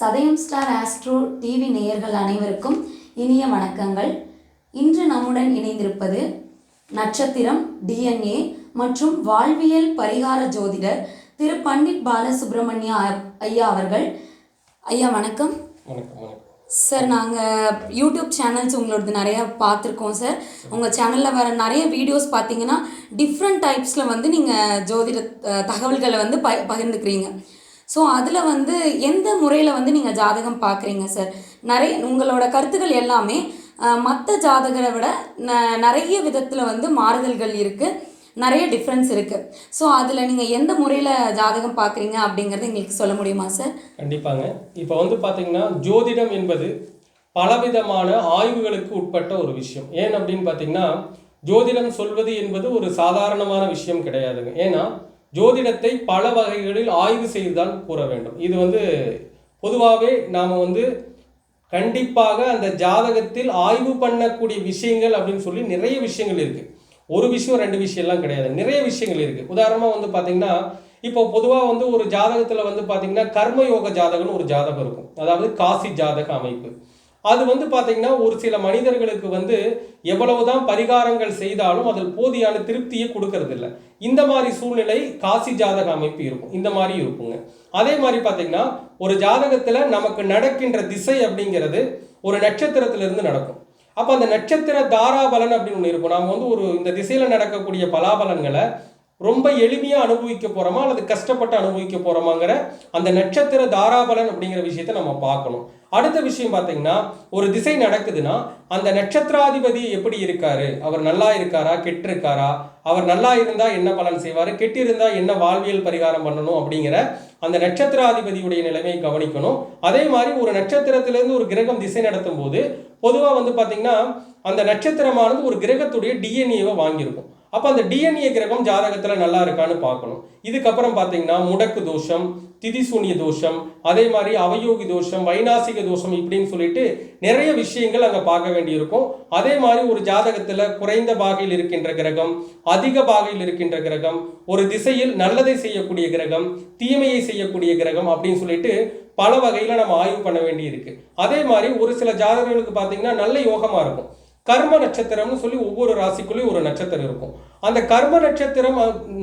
சதயம் star astro TV நேயர்கள் அனைவருக்கும் இனிய வணக்கங்கள். இன்று நம்முடன் இணைந்திருப்பது நட்சத்திரம் டிஎன்ஏ மற்றும் வாழ்வியல் பரிகார ஜோதிடர் திரு பண்டிட் பாலசுப்ரமணிய ஐயா அவர்கள். ஐயா வணக்கம். சார் நாங்கள் யூடியூப் சேனல்ஸ் உங்களோடது நிறையா பார்த்துருக்கோம் சார். உங்கள் சேனலில் வர நிறைய வீடியோஸ் பார்த்தீங்கன்னா டிஃப்ரெண்ட் டைப்ஸில் வந்து நீங்கள் ஜோதிட தகவல்களை வந்து ப பகிர்ந்துக்கிறீங்க. ஸோ அதில் வந்து எந்த முறையில் வந்து நீங்கள் ஜாதகம் பார்க்குறீங்க சார் நிறைய உங்களோட கருத்துக்கள் எல்லாமே மற்ற ஜாதகரை விட ந நிறைய விதத்தில் வந்து மாறுதல்கள் இருக்குது நிறைய டிஃப்ரென்ஸ் இருக்குது ஸோ அதில் நீங்கள் எந்த முறையில் ஜாதகம் பார்க்குறீங்க அப்படிங்கிறது எங்களுக்கு சொல்ல முடியுமா சார் கண்டிப்பாங்க. இப்போ வந்து பார்த்தீங்கன்னா ஜோதிடம் என்பது பலவிதமான ஆய்வுகளுக்கு உட்பட்ட ஒரு விஷயம். ஏன் அப்படின்னு பார்த்தீங்கன்னா ஜோதிடம் சொல்வது என்பது ஒரு சாதாரணமான விஷயம் கிடையாதுங்க. ஏன்னா ஜோதிடத்தை பல வகைகளில் ஆய்வு செய்துதான் கூற வேண்டும். இது வந்து பொதுவாகவே நாம் வந்து கண்டிப்பாக அந்த ஜாதகத்தில் ஆய்வு பண்ணக்கூடிய விஷயங்கள் அப்படின்னு சொல்லி நிறைய விஷயங்கள் இருக்குது ஒரு விஷயம் ரெண்டு விஷயம்லாம் கிடையாது. நிறைய விஷயங்கள் இருக்குது உதாரணமாக வந்து பார்த்திங்கன்னா இப்போ பொதுவாக வந்து ஒரு ஜாதகத்தில் வந்து பார்த்திங்கன்னா கர்மயோக ஜாதகம்னு ஒரு ஜாதகம் இருக்கும். அதாவது காசி ஜாதக அமைப்பு. அது வந்து பார்த்தீங்கன்னா ஒரு சில மனிதர்களுக்கு வந்து எவ்வளவுதான் பரிகாரங்கள் செய்தாலும் அதில் போதியான திருப்தியை கொடுக்கறது இல்லை இந்த மாதிரி சூழ்நிலை காசி ஜாதக அமைப்பு இருக்கும். இந்த மாதிரி இருக்குங்க. அதே மாதிரி பார்த்தீங்கன்னா ஒரு ஜாதகத்தில் நமக்கு நடக்கின்ற திசை அப்படிங்கிறது ஒரு நட்சத்திரத்திலிருந்து நடக்கும். அப்போ அந்த நட்சத்திர தாராபலன் அப்படின்னு ஒன்று இருக்கும். நாம் வந்து ஒரு இந்த திசையில் நடக்கக்கூடிய பலாபலன்களை ரொம்ப எளிமையாக அனுபவிக்க போகிறோமா அல்லது கஷ்டப்பட்டு அனுபவிக்க போகிறோமாங்கிற அந்த நட்சத்திர தாராபலன் அப்படிங்கிற விஷயத்தை நம்ம பார்க்கணும். அடுத்த விஷயம் பார்த்தீங்கன்னா ஒரு திசை நடக்குதுன்னா அந்த நட்சத்திராதிபதி எப்படி இருக்காரு? அவர் நல்லா இருக்காரா? கெட்டிருக்காரா? அவர் நல்லா இருந்தால் என்ன பலன் செய்வார்? கெட்டு என்ன வாழ்வியல் பரிகாரம் பண்ணணும் அப்படிங்கிற அந்த நட்சத்திராதிபதியுடைய நிலைமையை கவனிக்கணும். அதே மாதிரி ஒரு நட்சத்திரத்திலேருந்து ஒரு கிரகம் திசை நடத்தும் போது பொதுவாக வந்து பார்த்தீங்கன்னா அந்த நட்சத்திரமானது ஒரு கிரகத்துடைய டிஎன்ஏவை வாங்கியிருக்கும். அப்போ அந்த டிஎன்ஏ கிரகம் ஜாதகத்தில் நல்லா இருக்கான்னு பார்க்கணும். இதுக்கப்புறம் பார்த்தீங்கன்னா முடக்கு தோஷம் திதிசூனிய தோஷம் அதே மாதிரி அவயோகி தோஷம் வைநாசிக தோஷம் இப்படின்னு சொல்லிட்டு நிறைய விஷயங்கள் அங்கே பார்க்க வேண்டியிருக்கும். அதே மாதிரி ஒரு ஜாதகத்தில் குறைந்த பாகையில் இருக்கின்ற கிரகம் அதிக பாகையில் இருக்கின்ற கிரகம் ஒரு திசையில் நல்லதை செய்யக்கூடிய கிரகம் தீமையை செய்யக்கூடிய கிரகம் அப்படின்னு சொல்லிட்டு பல வகையில் நம்ம ஆய்வு பண்ண வேண்டி இருக்கு அதே மாதிரி ஒரு சில ஜாதகங்களுக்கு பார்த்தீங்கன்னா நல்ல யோகமாக இருக்கும். கர்ம நட்சத்திரம்னு சொல்லி ஒவ்வொரு ராசிக்குள்ளேயும் ஒரு நட்சத்திரம் இருக்கும். அந்த கர்ம நட்சத்திரம்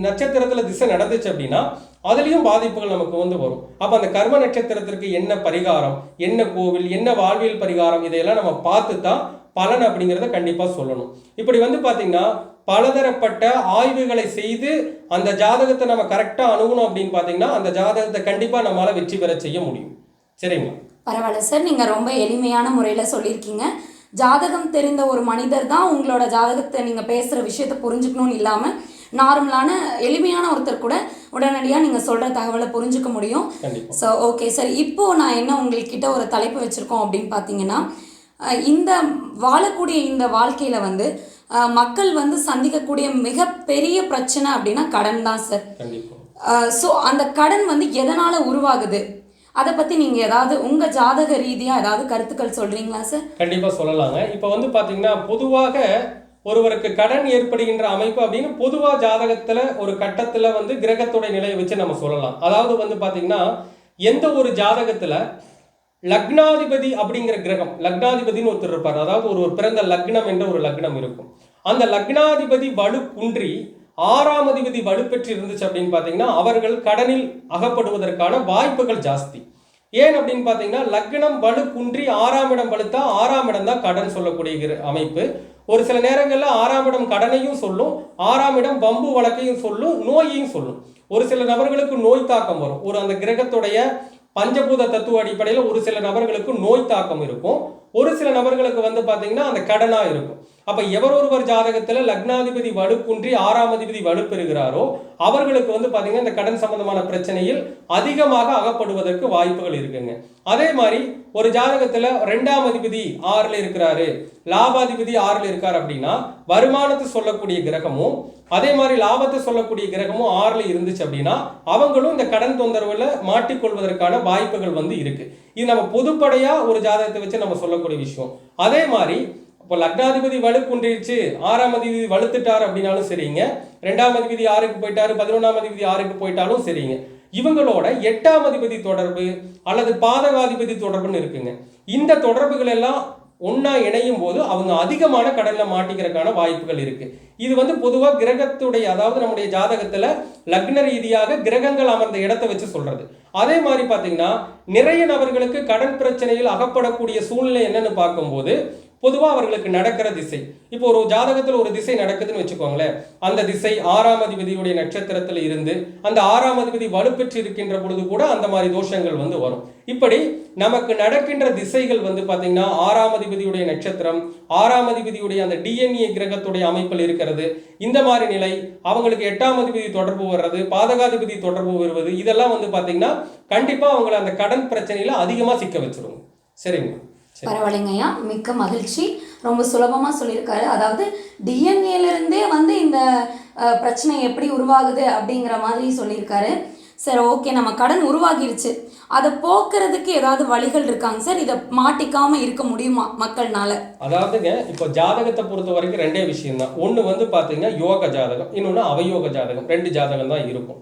நட்சத்திரத்தில் திசை நடந்துச்சு அப்படின்னா அதுலேயும் பாதிப்புகள் நமக்கு வந்து வரும். அப்போ அந்த கர்ம நட்சத்திரத்திற்கு என்ன பரிகாரம் என்ன கோவில் என்ன வாழ்வியல் பரிகாரம் இதையெல்லாம் நம்ம பார்த்து தான் பலன் அப்படிங்கிறத கண்டிப்பாக சொல்லணும். இப்படி வந்து பார்த்திங்கன்னா பலதரப்பட்ட ஆய்வுகளை செய்து அந்த ஜாதகத்தை நம்ம கரெக்டாக அணுகணும் அப்படின்னு பார்த்தீங்கன்னா அந்த ஜாதகத்தை கண்டிப்பாக நம்மளால் வெற்றி பெற செய்ய முடியும். சரிங்களா? பரவாயில்ல சார் நீங்கள் ரொம்ப எளிமையான முறையில் சொல்லியிருக்கீங்க. ஜாதகம் தெரிந்த ஒரு மனிதர் தான் உங்களோட ஜாதகத்தை நீங்கள் பேசுகிற விஷயத்தை புரிஞ்சுக்கணும்னு இல்லாமல் நார்மலான எளிமையான ஒருத்தர் கூட உடனடியாக நீங்கள் சொல்கிற தகவலை புரிஞ்சுக்க முடியும். ஸோ ஓகே சார் இப்போது நான் என்ன உங்கள்கிட்ட ஒரு தலைப்பு வச்சுருக்கோம் அப்படின்னு பார்த்தீங்கன்னா இந்த வாழக்கூடிய இந்த வாழ்க்கையில் வந்து மக்கள் வந்து சந்திக்கக்கூடிய மிகப்பெரிய பிரச்சனை அப்படின்னா கடன் தான் சார் ஸோ அந்த கடன் வந்து எதனால் உருவாகுது? அதை பற்றி நீங்கள் ஏதாவது உங்கள் ஜாதக ரீதியாக ஏதாவது கருத்துக்கள் சொல்கிறீங்களா சார் கண்டிப்பா சொல்லலாங்க. இப்போ வந்து பாத்தீங்கன்னா பொதுவாக ஒருவருக்கு கடன் ஏற்படுகின்ற அமைப்பு அப்படின்னு பொதுவாக ஜாதகத்துல ஒரு கட்டத்துல வந்து கிரகத்துடைய நிலையை வச்சு நம்ம சொல்லலாம். அதாவது வந்து பாத்தீங்கன்னா எந்த ஒரு ஜாதகத்துல லக்னாதிபதி அப்படிங்கிற கிரகம் லக்னாதிபதின்னு ஒருத்தர் இருப்பார். அதாவது ஒரு ஒரு பிறந்த லக்னம் என்ற ஒரு லக்னம் இருக்கும். அந்த லக்னாதிபதி வலு குன்றி ஆறாம் அதிபதி வலுப்பெற்று இருந்துச்சு அப்படின்னு பார்த்தீங்கன்னா அவர்கள் கடனில் அகப்படுவதற்கான வாய்ப்புகள் ஜாஸ்தி. ஏன் அப்படின்னு பார்த்தீங்கன்னா லக்னம் வலு குன்றி ஆறாம் இடம் வலுத்தா ஆறாம் இடம் தான் கடன் சொல்லக்கூடிய அமைப்பு. ஒரு சில நேரங்களில் ஆறாம் இடம் கடனையும் சொல்லும் ஆறாம் இடம் பம்பு வழக்கையும் சொல்லும் நோயையும் சொல்லும். ஒரு சில நபர்களுக்கு நோய் தாக்கம் வரும். ஒரு அந்த கிரகத்துடைய பஞ்சபூத தத்துவ அடிப்படையில் ஒரு சில நபர்களுக்கு நோய் தாக்கம் இருக்கும். ஒரு சில நபர்களுக்கு வந்து பார்த்தீங்கன்னா அந்த கடனாக இருக்கும். அப்ப எவர் ஒருவர் ஜாதகத்துல லக்னாதிபதி வலுக்குன்றி ஆறாம் அதிபதி வலுப்பெறுகிறாரோ அவர்களுக்கு வந்து பாத்தீங்கன்னா இந்த கடன் சம்பந்தமான பிரச்சனையில் அதிகமாக அகப்படுவதற்கு வாய்ப்புகள் இருக்குங்க. அதே மாதிரி ஒரு ஜாதகத்துல ரெண்டாம் அதிபதி ஆறுல இருக்கிறாரு லாபாதிபதி ஆறுல இருக்கார் அப்படின்னா வருமானத்தை சொல்லக்கூடிய கிரகமும் அதே மாதிரி லாபத்தை சொல்லக்கூடிய கிரகமும் ஆறுல இருந்துச்சு அப்படின்னா அவங்களும் இந்த கடன் தொந்தரவுல மாட்டிக்கொள்வதற்கான வாய்ப்புகள் வந்து இருக்கு. இது நம்ம பொதுப்படையா ஒரு ஜாதகத்தை வச்சு நம்ம சொல்லக்கூடிய விஷயம். அதே மாதிரி இப்போ லக்னாதிபதி வலுக்குன்றிருச்சு ஆறாம் அதிபதி வலுத்துட்டார் அப்படின்னாலும் சரிங்க. ரெண்டாம் அதிபதி ஆறுக்கு போயிட்டாரு? பதினொன்றாம் அதிபதி ஆறுக்கு போயிட்டாலும் சரிங்க. இவங்களோட எட்டாம் அதிபதி தொடர்பு அல்லது பாதகாதிபதி தொடர்புன்னு இருக்குங்க. இந்த தொடர்புகள் எல்லாம் ஒன்றா இணையும் போது அவங்க அதிகமான கடலில் மாட்டிக்கிறதுக்கான வாய்ப்புகள் இருக்கு. இது வந்து பொதுவாக கிரகத்துடைய அதாவது நம்முடைய ஜாதகத்தில் லக்ன ரீதியாக கிரகங்கள் அமர்ந்த இடத்தை வச்சு சொல்றது. அதே மாதிரி பார்த்தீங்கன்னா நிறைய நபர்களுக்கு கடன் பிரச்சனையில் அகப்படக்கூடிய சூழ்நிலை என்னன்னு பார்க்கும்போது பொதுவாக அவர்களுக்கு நடக்கிற திசை. இப்போ ஒரு ஜாதகத்தில் ஒரு திசை நடக்குதுன்னு வச்சுக்கோங்களேன். அந்த திசை ஆறாம் அதிபதியுடைய நட்சத்திரத்தில் இருந்து அந்த ஆறாம் அதிபதி வலுப்பெற்று இருக்கின்ற பொழுது கூட அந்த மாதிரி தோஷங்கள் வந்து வரும். இப்படி நமக்கு நடக்கின்ற திசைகள் வந்து பார்த்திங்கன்னா ஆறாம் அதிபதியுடைய நட்சத்திரம் ஆறாம் அதிபதியுடைய அந்த டிஎன்ஏ கிரகத்துடைய அமைப்பில் இருக்கிறது. இந்த மாதிரி நிலை அவங்களுக்கு எட்டாம் அதிபதி தொடர்பு வர்றது பாதகாதிபதி தொடர்பு வருவது இதெல்லாம் வந்து பார்த்திங்கன்னா கண்டிப்பாக அவங்களை அந்த கடன் பிரச்சனையில் அதிகமாக சிக்க வச்சிரும். சரிங்க பரவாயில்லைங்கய்யா. மிக்க மகிழ்ச்சி. ரொம்ப சுலபமாக சொல்லியிருக்காரு. அதாவது டிஎன்ஏலேருந்தே வந்து இந்த பிரச்சனை எப்படி உருவாகுது அப்படிங்கிற மாதிரி சொல்லியிருக்காரு. சரி ஓகே. நம்ம கடன் உருவாகிருச்சு. அதை போக்குறதுக்கு ஏதாவது வழிகள் இருக்காங்க சார்? இதை மாட்டிக்காம இருக்க முடியுமா மக்கள்னால? அதாவதுங்க இப்போ ஜாதகத்தை பொறுத்த வரைக்கும் ரெண்டே விஷயம் தான் ஒன்று வந்து பார்த்தீங்கன்னா யோக ஜாதகம். இன்னொன்று அவயோக ஜாதகம். ரெண்டு ஜாதகம் தான் இருக்கும்.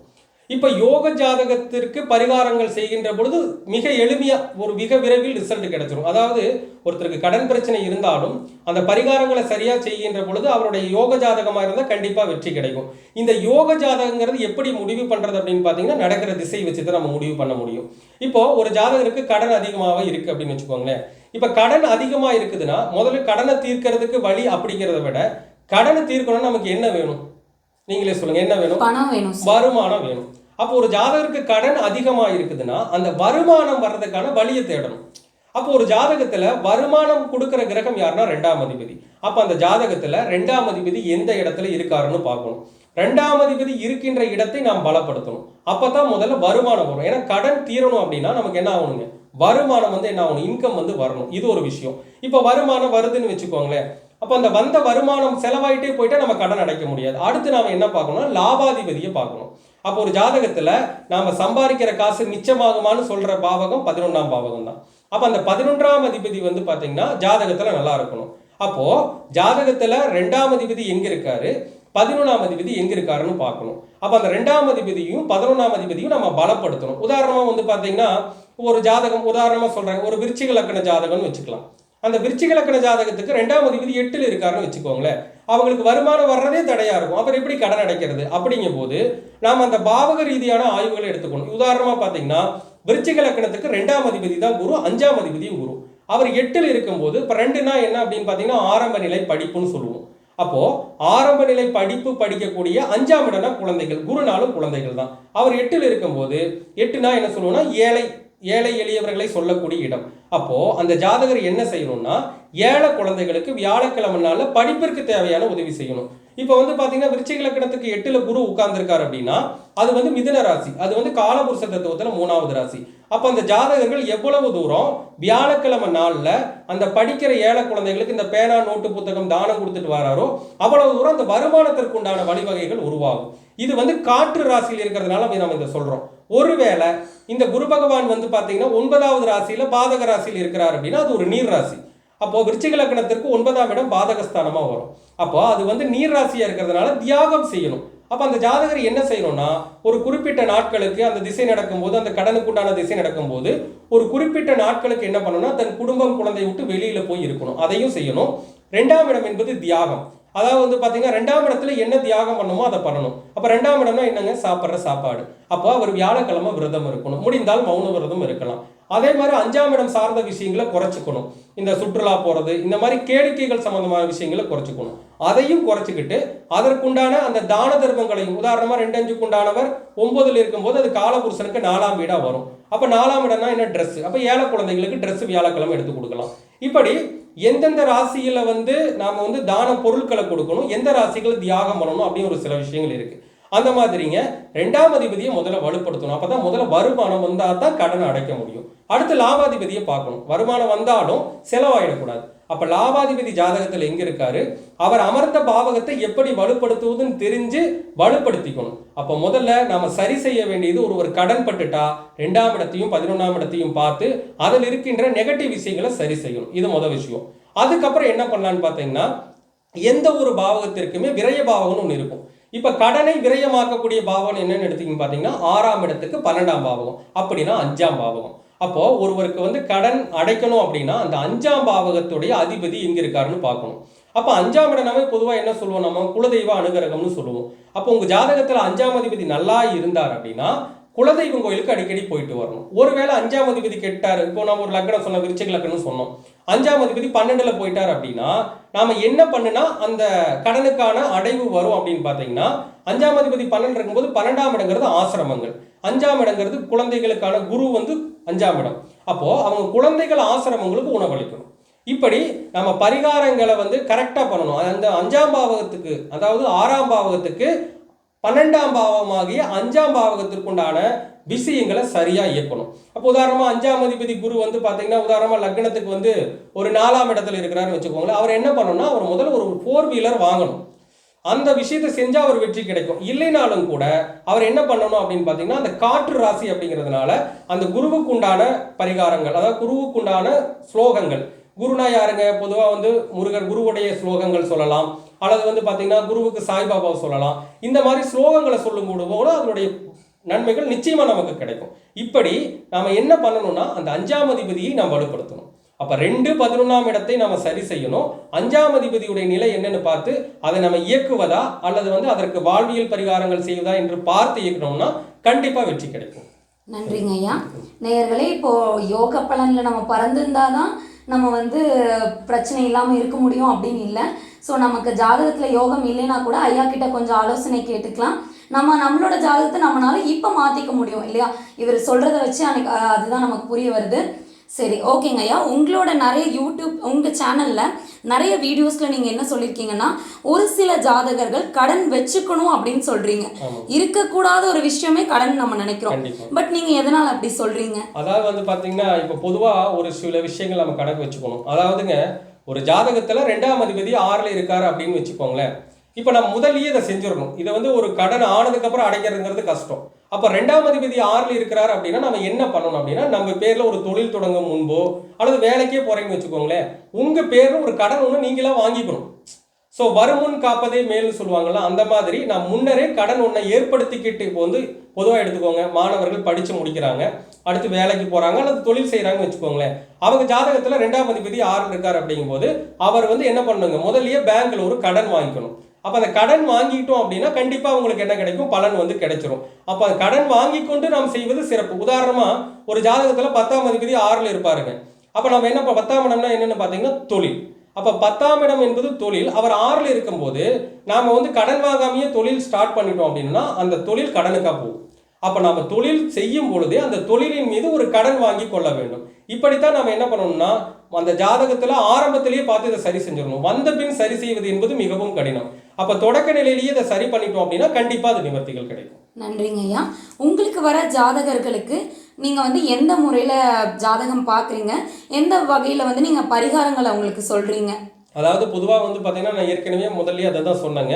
இப்போ யோக ஜாதகத்திற்கு பரிகாரங்கள் செய்கின்ற பொழுது மிக எளிமையாக ஒரு மிக விரைவில் ரிசல்ட் கிடைச்சிரும். அதாவது ஒருத்தருக்கு கடன் பிரச்சனை இருந்தாலும் அந்த பரிகாரங்களை சரியாக செய்கின்ற பொழுது அவருடைய யோக ஜாதகமாக இருந்தால் கண்டிப்பாக வெற்றி கிடைக்கும். இந்த யோக ஜாதகங்கிறது எப்படி முடிவு பண்ணுறது அப்படின்னு பார்த்தீங்கன்னா நடக்கிற திசை வச்சு தான் நம்ம முடிவு பண்ண முடியும். இப்போது ஒரு ஜாதகருக்கு கடன் அதிகமாக இருக்குது அப்படின்னு வச்சுக்கோங்களேன். இப்போ கடன் அதிகமாக இருக்குதுன்னா முதல்ல கடனை தீர்க்கிறதுக்கு வழி அப்படிங்கிறத விட கடனை தீர்க்கணும்னா நமக்கு என்ன வேணும்? நீங்களே சொல்லுங்க என்ன வேணும்? பணம் வேணும் வருமானம் வேணும். அப்போ ஒரு ஜாதகருக்கு கடன் அதிகமா இருக்குதுன்னா அந்த வருமானம் வர்றதுக்கான வழியை தேடணும். அப்போ ஒரு ஜாதகத்துல வருமானம் கொடுக்கிற கிரகம் யாருன்னா ரெண்டாம் அதிபதி. அப்ப அந்த ஜாதகத்துல ரெண்டாம் அதிபதி எந்த இடத்துல இருக்காருன்னு பார்க்கணும். ரெண்டாம் அதிபதி இருக்கின்ற இடத்தை நாம் பலப்படுத்தணும். அப்பதான் முதல்ல வருமானம் வரும். ஏன்னா கடன் தீரணும் அப்படின்னா நமக்கு என்ன ஆகணுங்க? வருமானம் வந்து என்ன ஆகணும்? இன்கம் வந்து வரணும். இது ஒரு விஷயம். இப்போ வருமானம் வருதுன்னு வச்சுக்கோங்களேன். அப்போ அந்த வந்த வருமானம் செலவாயிட்டே போயிட்டா நம்ம கடன் அடைக்க முடியாது. அடுத்து நாம் என்ன பார்க்கணும்? லாபாதிபதியை பார்க்கணும். அப்போ ஒரு ஜாதகத்தில் நாம் சம்பாதிக்கிற காசு மிச்சமாகுமான்னு சொல்கிற பாவகம் பதினொன்றாம் பாவகம் தான் அப்போ அந்த பதினொன்றாம் அதிபதி வந்து பார்த்தீங்கன்னா ஜாதகத்தில் நல்லா இருக்கணும். அப்போது ஜாதகத்தில் ரெண்டாம் அதிபதி எங்கே இருக்காரு? பதினொன்றாம் அதிபதி எங்கே இருக்காருன்னு பார்க்கணும். அப்போ அந்த ரெண்டாம் அதிபதியும் பதினொன்றாம் அதிபதியும் நம்ம பலப்படுத்தணும். உதாரணமாக வந்து பார்த்தீங்கன்னா ஒரு ஜாதகம் உதாரணமாக சொல்கிறாங்க ஒரு விருச்சிக லக்கண ஜாதகம்னு வச்சுக்கலாம். அந்த விருச்சிக லக்கண ஜாதகத்துக்கு ரெண்டாம் அதிபதி எட்டில் இருக்காருன்னு வச்சுக்கோங்களேன். அவங்களுக்கு வருமானம் வர்றதே தடையாக இருக்கும். அப்புறம் எப்படி கடன் அடைக்கிறது? அப்படிங்கும் போது நாம் அந்த பாவக ரீதியான ஆய்வுகளை எடுத்துக்கணும். உதாரணமாக பார்த்தீங்கன்னா விருச்சிக லக்கணத்துக்கு ரெண்டாம் அதிபதி தான் குரு அஞ்சாம் அதிபதியும் குரு. அவர் எட்டில் இருக்கும்போது இப்போ ரெண்டுனா என்ன அப்படின்னு பார்த்தீங்கன்னா ஆரம்ப நிலை படிப்புன்னு சொல்லுவோம். அப்போ ஆரம்ப நிலை படிப்பு படிக்கக்கூடிய அஞ்சாம் இடம்னா குழந்தைகள் குருனாலும் குழந்தைகள் தான். அவர் எட்டில் இருக்கும்போது எட்டுனா என்ன சொல்லுவோம்னா ஏழை ஏழை எளியவர்களை சொல்லக்கூடிய இடம். அப்போ அந்த ஜாதகர் என்ன செய்யணும்னா ஏழை குழந்தைகளுக்கு வியாழக்கிழமை நாளில் படிப்பிற்கு தேவையான உதவி செய்யணும். இப்போ வந்து பார்த்தீங்கன்னா விருச்சிக லக்கணத்துக்கு எட்டுல குரு உட்கார்ந்திருக்காரு அப்படின்னா அது வந்து மிதுன ராசி. அது வந்து காலபுருஷ தத்துவத்தில் மூணாவது ராசி. அப்போ அந்த ஜாதகர்கள் எவ்வளவு தூரம் வியாழக்கிழமை நாளில் அந்த படிக்கிற ஏழை குழந்தைகளுக்கு இந்த பேனா நோட்டு புத்தகம் தானம் கொடுத்துட்டு வராரோ அவ்வளவு தூரம் அந்த வருமானத்திற்கு உண்டான வழிவகைகள் உருவாகும். இது வந்து காற்று ராசியில் இருக்கிறதுனால நம்ம இதை சொல்கிறோம் ஒருவேளை இந்த குரு பகவான் வந்து பார்த்தீங்கன்னா ஒன்பதாவது ராசியில் பாதக ராசியில் இருக்கிறார் அப்படின்னா அது ஒரு நீர் ராசி. அப்போது விருச்சிக லக்னத்திற்கு ஒன்பதாம் இடம் பாதகஸ்தானமாக வரும். அப்போ அது வந்து நீர் ராசியாக இருக்கிறதுனால தியாகம் செய்யணும். அப்போ அந்த ஜாதகர் என்ன செய்யணும்னா ஒரு குறிப்பிட்ட நாட்களுக்கு அந்த திசை நடக்கும்போது அந்த கடனுக்குண்டான திசை நடக்கும்போது ஒரு குறிப்பிட்ட நாட்களுக்கு என்ன பண்ணணும்னா தன் குடும்பம் குழந்தையை விட்டு வெளியில் போய் இருக்கணும். அதையும் செய்யணும். ரெண்டாம் இடம் என்பது தியாகம். அதாவது வந்து பார்த்தீங்கன்னா ரெண்டாம் இடத்துல என்ன தியாகம் பண்ணுமோ அதை பண்ணணும். அப்போ ரெண்டாம் இடம்னா என்னங்க? சாப்பிட்ற சாப்பாடு. அப்போ அவர் வியாழக்கிழமை விரதம் இருக்கணும். முடிந்தால் மௌன விரதம் இருக்கலாம். அதே மாதிரி அஞ்சாம் இடம் சார்ந்த விஷயங்களை குறைச்சிக்கணும். இந்த சுற்றுலா போகிறது இந்த மாதிரி கேளிக்கைகள் சம்மந்தமான விஷயங்களை குறைச்சிக்கணும். அதையும் குறைச்சிக்கிட்டு அதற்குண்டான அந்த தான தர்மங்களையும் உதாரணமாக ரெண்டு அஞ்சுக்கு உண்டானவர் ஒன்பதுல இருக்கும்போது அது காலபுருஷனுக்கு நாலாம் வீடாக வரும். அப்போ நாலாம் இடம்னா என்ன? ட்ரெஸ் அப்போ ஏழை குழந்தைங்களுக்கு ட்ரெஸ் வியாழக்கிழமை எடுத்து கொடுக்கலாம். இப்படி எந்தெந்த ராசியில் வந்து நாம் வந்து தான பொருட்களை கொடுக்கணும் எந்த ராசிகளை தியாகம் பண்ணணும் அப்படின்னு ஒரு சில விஷயங்கள் இருக்குது அந்த மாதிரிங்க ரெண்டாம் அதிபதியை முதல்ல வலுப்படுத்தணும். அப்பதான் முதல்ல வருமானம் வந்தால் தான் கடனை அடைக்க முடியும். அடுத்து லாபாதிபதியை பார்க்கணும். வருமானம் வந்தாலும் செலவாயிடக்கூடாது. அப்போ லாபாதிபதி ஜாதகத்தில் எங்கே இருக்காரு? அவர் அமர்ந்த பாவகத்தை எப்படி வலுப்படுத்துவதுன்னு தெரிஞ்சு வலுப்படுத்திக்கணும். அப்போ முதல்ல நாம் சரி செய்ய வேண்டியது ஒருவர் கடன் பட்டுட்டா ரெண்டாம் இடத்தையும் பதினொன்றாம் இடத்தையும் பார்த்து அதில் இருக்கின்ற நெகட்டிவ் விஷயங்களை சரி செய்யணும். இது முதல் விஷயம். அதுக்கப்புறம் என்ன பண்ணலான்னு பார்த்தீங்கன்னா எந்த ஒரு பாவகத்திற்குமே விரய பாவகம்னு ஒன்று இருக்கும். இப்போ கடனை விரயமாக்கக்கூடிய பாவகம் என்னன்னு எடுத்தீங்கன்னு பார்த்தீங்கன்னா ஆறாம் இடத்துக்கு பன்னெண்டாம் பாவகம் அப்படின்னா அஞ்சாம் பாவகம். அப்போ ஒருவருக்கு வந்து கடன் அடைக்கணும் அப்படின்னா அந்த அஞ்சாம் பாவகத்துடைய அதிபதி எங்க இருக்காருன்னு பார்க்கணும். அப்போ அஞ்சாம் இடம்னாவே பொதுவாக என்ன சொல்லுவோம் நம்ம? குலதெய்வ அனுகிரகம்னு சொல்லுவோம். அப்போ உங்கள் ஜாதகத்தில் அஞ்சாம் அதிபதி நல்லா இருந்தார் அப்படின்னா குலதெய்வம் கோயிலுக்கு அடிக்கடி போயிட்டு வரணும். ஒருவேளை அஞ்சாம் அதிபதி கெட்டார். இப்போ நம்ம ஒரு லக்னம் சொன்ன விருச்சிக லக்னம்னு சொன்னோம். அஞ்சாம் அதிபதி பன்னெண்டில் போயிட்டார் அப்படின்னா நாம் என்ன பண்ணுனா அந்த கடனுக்கான அடைவு வரும் அப்படின்னு பார்த்தீங்கன்னா அஞ்சாம் அதிபதி பன்னெண்டு இருக்கும்போது பன்னெண்டாம் இடங்கிறது ஆசிரமங்கள். அஞ்சாம் இடங்கிறது குழந்தைகளுக்கான குரு வந்து அஞ்சாம் இடம். அப்போது அவங்க குழந்தைகள் ஆசிரமங்களுக்கு உணவளிக்கணும். இப்படி நம்ம பரிகாரங்களை வந்து கரெக்டாக பண்ணணும். அந்த அஞ்சாம் பாவகத்துக்கு அதாவது ஆறாம் பாவகத்துக்கு பன்னெண்டாம் பாவமாகிய அஞ்சாம் பாவகத்திற்குண்டான விஷயங்களை சரியாக இயக்கணும். அப்போ உதாரணமாக அஞ்சாம் அதிபதி குரு வந்து பார்த்தீங்கன்னா உதாரணமாக லக்னத்துக்கு வந்து ஒரு நாலாம் இடத்துல இருக்கிறாருன்னு வச்சுக்கோங்களேன். அவர் என்ன பண்ணணும்னா அவர் முதல்ல ஒரு ஃபோர் வீலர் வாங்கணும். அந்த விஷயத்தை செஞ்சால் அவர் வெற்றி கிடைக்கும். இல்லைனாலும் கூட அவர் என்ன பண்ணணும் அப்படின்னு பார்த்தீங்கன்னா அந்த காற்று ராசி அப்படிங்கிறதுனால அந்த குருவுக்கு உண்டான பரிகாரங்கள் அதாவது குருவுக்கு உண்டான ஸ்லோகங்கள். குருனா யாருங்க? பொதுவாக வந்து முருகர் குருவுடைய ஸ்லோகங்கள் சொல்லலாம். அல்லது வந்து பார்த்தீங்கன்னா குருவுக்கு சாய்பாபாவை சொல்லலாம். இந்த மாதிரி ஸ்லோகங்களை சொல்லும் கூட அதனுடைய நன்மைகள் நிச்சயமாக நமக்கு கிடைக்கும். இப்படி நாம் என்ன பண்ணணும்னா அந்த அஞ்சாம் அதிபதியை நாம் வலுப்படுத்தணும். அப்போ ரெண்டு பதினொன்றாம் இடத்தை நம்ம சரி செய்யணும். அஞ்சாம் அதிபதியுடைய நிலை என்னன்னு பார்த்து அதை நம்ம இயக்குவதா அல்லது வந்து அதற்கு வாழ்வியல் பரிகாரங்கள் செய்வதா என்று பார்த்து இயக்கணும்னா கண்டிப்பாக வெற்றி கிடைக்கும். நன்றிங்க ஐயா. நேயர்களே இப்போ யோக பலனில் நம்ம பறந்துருந்தாதான் நம்ம வந்து பிரச்சனை இல்லாமல் இருக்க முடியும் அப்படின்னு இல்லை. ஸோ நமக்கு ஜாதகத்தில் யோகம் இல்லைன்னா கூட ஐயா கிட்ட கொஞ்சம் ஆலோசனை கேட்டுக்கலாம். நம்ம நம்மளோட ஜாதகத்தை நம்மளால இப்போ மாற்றிக்க முடியும் இல்லையா? இவர் சொல்கிறத வச்சு அன்னைக்கு அதுதான் நமக்கு புரிய வருது. சரி ஓகேங்க ஐயா. உங்களோட நிறைய யூடியூப் உங்கள் சேனலில் நிறைய வீடியோஸில் நீங்கள் என்ன சொல்லியிருக்கீங்கன்னா ஒரு சில ஜாதகர்கள் கடன் வச்சுக்கணும் அப்படின்னு சொல்கிறீங்க இருக்கக்கூடாத ஒரு விஷயமே கடன் நம்ம நினைக்கிறோம். பட் நீங்கள் எதனால் அப்படி சொல்கிறீங்க அதாவது வந்து பாத்தீங்கன்னா இப்போ பொதுவா ஒரு சில விஷயங்கள் நம்ம கணக்கு வச்சுக்கணும். அதாவதுங்க ஒரு ஜாதகத்துல ரெண்டாம் அதிபதி ஆறுல இருக்காரு அப்படின்னு வச்சுக்கோங்களேன். இப்போ நம்ம முதல்லயே இதை செஞ்சிடணும். இதை வந்து ஒரு கடன் ஆனதுக்கு அப்புறம் அடைக்கிறதுங்கிறது கஷ்டம். அப்போ ரெண்டாம் அதிபதி ஆறில் இருக்கிறார் அப்படின்னா நம்ம என்ன பண்ணணும் அப்படின்னா நம்ம பேரில் ஒரு தொழில் தொடங்கும் முன்போ அல்லது வேலைக்கே போறீங்கன்னு வச்சுக்கோங்களேன் உங்கள் பேரில் ஒரு கடன் ஒன்று நீங்களாக வாங்கிக்கணும். ஸோ வருமுன் காப்பதே மேல்னு சொல்லுவாங்கள்ல அந்த மாதிரி நான் முன்னரே கடன் ஒன்றை ஏற்படுத்திக்கிட்டு இப்போ வந்து பொதுவாக எடுத்துக்கோங்க மாணவர்கள் படித்து முடிக்கிறாங்க அடுத்து வேலைக்கு போகிறாங்க அல்லது தொழில் செய்கிறாங்கன்னு வச்சுக்கோங்களேன். அவங்க ஜாதகத்தில் ரெண்டாம் அதிபதி ஆறு இருக்கார் அப்படிங்கும்போது அவர் வந்து என்ன பண்ணுங்க முதல்லயே பேங்க்ல ஒரு கடன் வாங்கிக்கணும். அப்போ அந்த கடன் வாங்கிட்டோம் அப்படின்னா கண்டிப்பாக உங்களுக்கு என்ன கிடைக்கும்? பலன் வந்து கிடைச்சிரும். அப்போ அந்த கடன் வாங்கி கொண்டு நாம் செய்வது சிறப்பு. உதாரணமாக ஒரு ஜாதகத்தில் பத்தாம் அதிபதி ஆறில் இருப்பாருங்க. அப்போ நம்ம என்ன பத்தாம் இடம்னா என்னென்னு பார்த்தீங்கன்னா தொழில். அப்போ பத்தாம் இடம் என்பது தொழில். அவர் ஆறில் இருக்கும்போது நாம் வந்து கடன் வாங்காமையே தொழில் ஸ்டார்ட் பண்ணிட்டோம் அப்படின்னா அந்த தொழில் கடனுக்காக போகும். அப்போ நம்ம தொழில் செய்யும் பொழுதே அந்த தொழிலின் மீது ஒரு கடன் வாங்கி கொள்ள வேண்டும். இப்படித்தான் நம்ம என்ன பண்ணணும்னா அந்த ஜாதகத்தில் ஆரம்பத்திலேயே பார்த்து இதை சரி செஞ்சிடணும். வந்த பின் சரி செய்வது என்பது மிகவும் கடினம். அப்போ தொடக்க நிலையிலேயே இதை சரி பண்ணிட்டோம் அப்படின்னா கண்டிப்பாக அது நிவர்த்திகள் கிடைக்கும். நன்றிங்க ஐயா. உங்களுக்கு வர ஜாதகர்களுக்கு நீங்கள் வந்து எந்த முறையில் ஜாதகம் பார்க்குறீங்க எந்த வகையில் வந்து நீங்கள் பரிகாரங்களை அவங்களுக்கு சொல்கிறீங்க அதாவது பொதுவாக வந்து பார்த்தீங்கன்னா நான் ஏற்கனவே முதல்லயே அதை தான் சொன்னேங்க.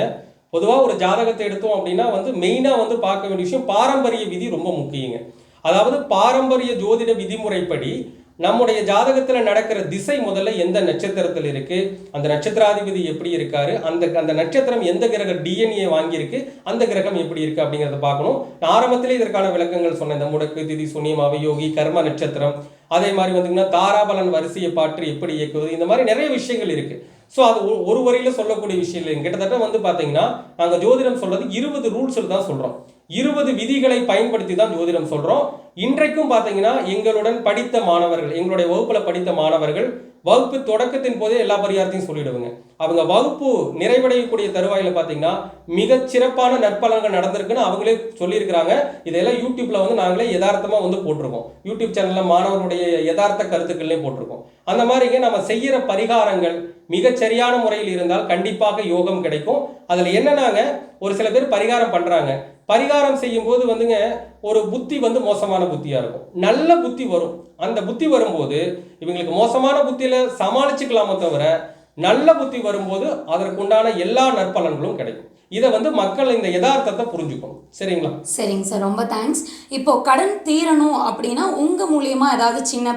பொதுவாக ஒரு ஜாதகத்தை எடுத்தோம் அப்படின்னா வந்து மெயினாக வந்து பார்க்க வேண்டிய விஷயம் பாரம்பரிய விதி ரொம்ப முக்கியங்க. அதாவது பாரம்பரிய ஜோதிட விதிமுறைப்படி நம்முடைய ஜாதகத்தில் நடக்கிற திசை முதல்ல எந்த நட்சத்திரத்தில் இருக்கு? அந்த நட்சத்திராதிபதி எப்படி இருக்காரு? அந்த அந்த நட்சத்திரம் எந்த கிரக டிஎன்ஏ வாங்கியிருக்கு? அந்த கிரகம் எப்படி இருக்கு அப்படிங்கிறத பார்க்கணும். ஆரம்பத்திலே இதற்கான விளக்கங்கள் சொன்னேன் இந்த முடக்கு திதி சுனியம் அவயோகி கர்ம நட்சத்திரம். அதே மாதிரி வந்துங்கன்னா தாராபலன் வரிசையை பாற்று எப்படி இயக்குவது? இந்த மாதிரி நிறைய விஷயங்கள் இருக்கு. ஸோ அது ஒரு- ஒரு சொல்லக்கூடிய விஷயம் இல்லை கிட்டத்தட்ட வந்து பார்த்தீங்கன்னா நாங்கள் ஜோதிடம் சொல்றது இருபது ரூல்ஸில் தான் சொல்கிறோம் இருபது விதிகளை பயன்படுத்தி தான் ஜோதிடம் சொல்கிறோம் இன்றைக்கும் பார்த்தீங்கன்னா எங்களுடன் படித்த மாணவர்கள் எங்களுடைய வகுப்பில் படித்த மாணவர்கள் வகுப்பு தொடக்கத்தின் போதே எல்லா பரிகாரத்தையும் சொல்லிடுவாங்க. அவங்க வகுப்பு நிறைவடையக்கூடிய தருவாயில பார்த்தீங்கன்னா மிகச் சிறப்பான நற்பலன்கள் நடந்திருக்குன்னு அவங்களே சொல்லியிருக்கிறாங்க. இதெல்லாம் யூடியூப்பில் வந்து நாங்களே யதார்த்தமாக வந்து போட்டிருக்கோம். யூடியூப் சேனலில் மாணவர்களுடைய யதார்த்த கருத்துக்கள்லேயே போட்டிருக்கோம். அந்த மாதிரிங்க நம்ம செய்கிற பரிகாரங்கள் மிகச் சரியான முறையில் இருந்தால் கண்டிப்பாக யோகம் கிடைக்கும். அதில் என்னன்னாங்க ஒரு சில பேர் பரிகாரம் பண்ணுறாங்க பரிகாரம் செய்யும் போது வந்துங்க ஒரு புத்தி வந்து மோசமான புத்தியாக இருக்கும். நல்ல புத்தி வரும். அந்த புத்தி வரும்போது இவங்களுக்கு மோசமான புத்தியில் சமாளிச்சுக்கலாமே தவிர நல்ல புத்தி வரும்போது அதற்குண்டான எல்லா நற்பலன்களும் கிடைக்கும். இதை வந்து மக்கள் இந்த யதார்த்தத்தை புரிஞ்சுக்கணும். சரிங்களா? சரிங்க சார். ரொம்ப தேங்க்ஸ் இப்போ கடன் தீரணும் அப்படின்னா உங்கள் மூலியமாக ஏதாவது சின்ன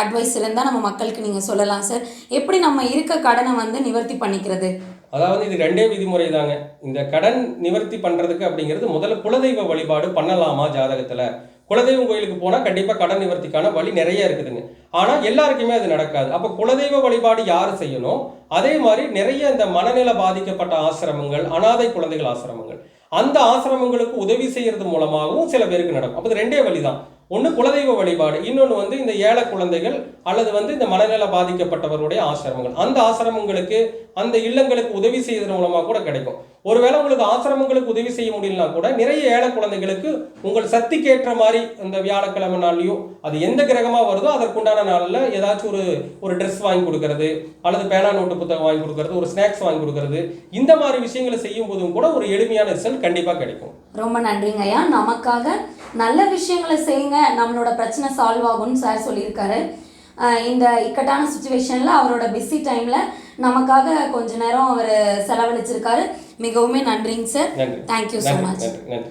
அட்வைஸ் இருந்தால் நம்ம மக்களுக்கு நீங்கள் சொல்லலாம் சார். எப்படி நம்ம இருக்க கடனை வந்து நிவர்த்தி பண்ணிக்கிறது? அதாவது இது ரெண்டே விதிமுறை தாங்க இந்த கடன் நிவர்த்தி பண்ணுறதுக்கு அப்படிங்கிறது முதல்ல குலதெய்வ வழிபாடு பண்ணலாமா ஜாதகத்தில்? குலதெய்வம் கோயிலுக்கு போனால் கண்டிப்பாக கடன் நிவர்த்திக்கான வழி நிறைய இருக்குதுங்க. ஆனால் எல்லாருக்குமே அது நடக்காது. அப்போ குலதெய்வ வழிபாடு யார் செய்யணும்? அதே மாதிரி நிறைய இந்த மனநிலை பாதிக்கப்பட்ட ஆசிரமங்கள் அனாதை குழந்தைகள் ஆசிரமங்கள். அந்த ஆசிரமங்களுக்கு உதவி செய்கிறது மூலமாகவும் சில பேருக்கு நடக்கும். அப்போ ரெண்டே வழி தான் ஒன்று குலதெய்வ வழிபாடு இன்னொன்று வந்து இந்த ஏழை குழந்தைகள் அல்லது வந்து இந்த மனநல பாதிக்கப்பட்டவருடைய ஆசிரமங்கள். அந்த ஆசிரமங்களுக்கு அந்த இல்லங்களுக்கு உதவி செய்வதன் மூலமாக கூட கிடைக்கும். ஒருவேளை உங்களுக்கு ஆசிரமங்களுக்கு உதவி செய்ய முடியலனா கூட நிறைய ஏழை குழந்தைகளுக்கு உங்கள் சக்திக்கு ஏற்ற மாதிரி இந்த வியாழக்கிழமை நாள்லையும் அது எந்த கிரகமாக வருதோ அதற்குண்டான நாளில் ஏதாச்சும் ஒரு ஒரு ட்ரெஸ் வாங்கி கொடுக்கறது அல்லது பேனா நோட்டு புத்தகம் வாங்கி கொடுக்கறது ஒரு ஸ்நாக்ஸ் வாங்கி கொடுக்கறது இந்த மாதிரி விஷயங்களை செய்யும் போதும் கூட ஒரு எளிமையான ரிசல்ட் கண்டிப்பாக கிடைக்கும். ரொம்ப நன்றிங்க ஐயா. நமக்காக நல்ல விஷயங்களை செய்யுங்க. நம்மளோட பிரச்சனை சால்வ் ஆகும்னு சார் சொல்லியிருக்காரு. இந்த இக்கட்டான சுச்சுவேஷனில் அவரோட பிஸி டைமில் நமக்காக கொஞ்ச நேரம் அவர் செலவழிச்சிருக்காரு. மிகவுமே நன்றிங்க சார். நன்றி. தேங்க்யூ ஸோ நன்றி மச் நன்றி நன்றி.